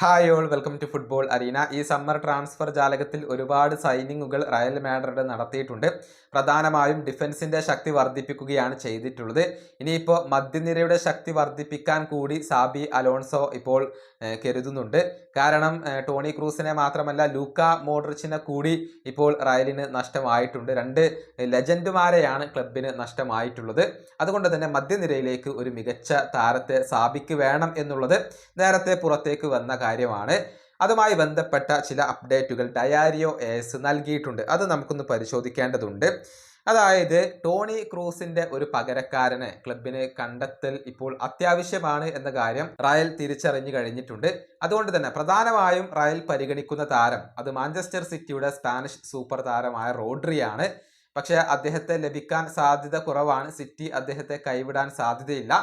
Hi all welcome to football arena ഈ summer transfer ജാലകത്തിൽ ഒരുപാട് സൈനിങ്ങുകൾ റയൽ മാഡ്രിഡ് നടത്തിയിട്ടുണ്ട്. പ്രധാനമായും ഡിഫൻസിന്റെ ശക്തി വർദ്ധിപ്പിക്കുകയാണ് ചെയ്തിട്ടുള്ളത്. ഇനിയിപ്പോൾ മധ്യനിരയുടെ ശക്തി വർദ്ധിപ്പിക്കാൻ കൂടി സാബി അലോൺസോ ഇപ്പോൾ കരുതുന്നുണ്ട്. കാരണം ടോണി ക്രൂസിനെ മാത്രമല്ല ലൂക്ക മോഡ്രിച്ചിനെ കൂടി ഇപ്പോൾ റയലിന് നഷ്ടമായിട്ടുണ്ട്. രണ്ട് ലെജൻഡുമാരെയാണ് ക്ലബിന് നഷ്ടമായിട്ടുള്ളത്. അതുകൊണ്ട് തന്നെ മധ്യനിരയിലേക്ക് ഒരു മികച്ച താരത്തെ സാബിക്ക് വേണം എന്നുള്ളത് നേരത്തെ പുറത്തേക്ക് വന്ന കാര്യമാണ്. അതുമായി ബന്ധപ്പെട്ട ചില അപ്ഡേറ്റുകൾ ഡയാരിയോ എസ് നൽകിയിട്ടുണ്ട്. അത് നമുക്കൊന്ന് പരിശോധിക്കേണ്ടതുണ്ട്. അതായത് ടോണി ക്രൂസിന്റെ ഒരു പകരക്കാരനെ ക്ലബിന് കണ്ടെത്തൽ ഇപ്പോൾ അത്യാവശ്യമാണ് എന്ന കാര്യം റയൽ തിരിച്ചറിഞ്ഞു കഴിഞ്ഞിട്ടുണ്ട്. അതുകൊണ്ട് തന്നെ പ്രധാനമായും റയൽ പരിഗണിക്കുന്ന താരം അത് മാഞ്ചസ്റ്റർ സിറ്റിയുടെ സ്പാനിഷ് സൂപ്പർ താരമായ റോഡ്രിയാണ്. പക്ഷേ അദ്ദേഹത്തെ ലഭിക്കാൻ സാധ്യത കുറവാണ്. സിറ്റി അദ്ദേഹത്തെ കൈവിടാൻ സാധ്യതയില്ല.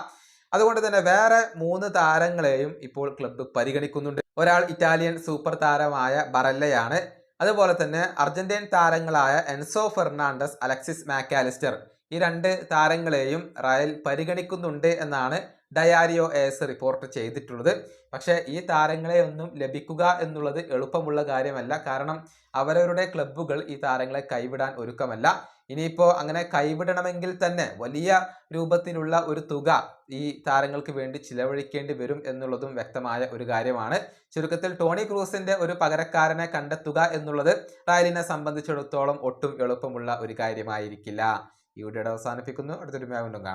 അതുകൊണ്ട് തന്നെ വേറെ മൂന്ന് താരങ്ങളെയും ഇപ്പോൾ ക്ലബ്ബ് പരിഗണിക്കുന്നുണ്ട്. ഒരാൾ ഇറ്റാലിയൻ സൂപ്പർ താരമായ ബറല്ലയാണ്. അതുപോലെ തന്നെ അർജന്റീൻ താരങ്ങളായ എൻസോ ഫെർണാണ്ടസ് അലക്സിസ് മാക്കാലിസ്റ്റർ ഈ രണ്ട് താരങ്ങളെയും റയൽ പരിഗണിക്കുന്നുണ്ട് എന്നാണ് ഡയാരിയോ എസ് റിപ്പോർട്ട് ചെയ്തിട്ടുള്ളത്. പക്ഷേ ഈ താരങ്ങളെ ഒന്നും ലഭിക്കുക എന്നുള്ളത് എളുപ്പമുള്ള കാര്യമല്ല. കാരണം അവരവരുടെ ക്ലബ്ബുകൾ ഈ താരങ്ങളെ കൈവിടാൻ ഒരുക്കമല്ല. ഇനിയിപ്പോൾ അങ്ങനെ കൈവിടണമെങ്കിൽ തന്നെ വലിയ രൂപത്തിലുള്ള ഒരു തുക ഈ താരങ്ങൾക്ക് വേണ്ടി ചിലവഴിക്കേണ്ടി വരും എന്നുള്ളതും വ്യക്തമായ ഒരു കാര്യമാണ്. ചുരുക്കത്തിൽ ടോണി ക്രൂസിന്റെ ഒരു പകരക്കാരനെ കണ്ടെത്തുക എന്നുള്ളത് റയലിനെ സംബന്ധിച്ചിടത്തോളം ഒട്ടും എളുപ്പമുള്ള ഒരു കാര്യമായിരിക്കില്ല. ഈ വീഡിയോയുടെ അവസാനിപ്പിക്കുന്നു. അടുത്തൊരു വീണ്ടും കാണാം.